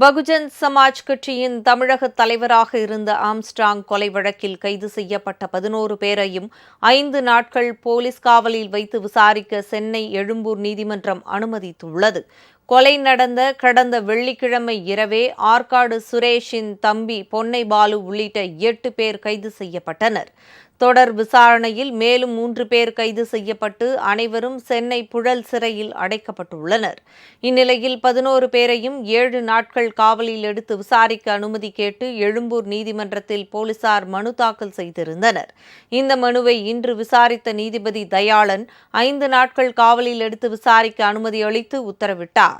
பகுஜன் சமாஜ் கட்சியின் தமிழக தலைவராக இருந்த ஆம்ஸ்ட்ராங் கொலை வழக்கில் கைது செய்யப்பட்ட பதினோரு பேரையும் ஐந்து நாட்கள் போலீஸ் காவலில் வைத்து விசாரிக்க சென்னை எழும்பூர் நீதிமன்றம் அனுமதித்துள்ளது. கொலை நடந்த கடந்த வெள்ளிக்கிழமை இரவே ஆற்காடு சுரேஷின் தம்பி பொன்னை பாலு உள்ளிட்ட எட்டு பேர் கைது செய்யப்பட்டனர். தொடர் விசாரணையில் மேலும் மூன்று பேர் கைது செய்யப்பட்டு அனைவரும் சென்னை புழல் சிறையில் அடைக்கப்பட்டுள்ளனர். இந்நிலையில் பதினோரு பேரையும் ஏழு நாட்கள் காவலில் எடுத்து விசாரிக்க அனுமதி கேட்டு எழும்பூர் நீதிமன்றத்தில் போலீசார் மனு தாக்கல் செய்திருந்தனர். இந்த மனுவை இன்று விசாரித்த நீதிபதி தயாளன் ஐந்து நாட்கள் காவலில் எடுத்து விசாரிக்க அனுமதி அளித்து உத்தரவிட்டார்.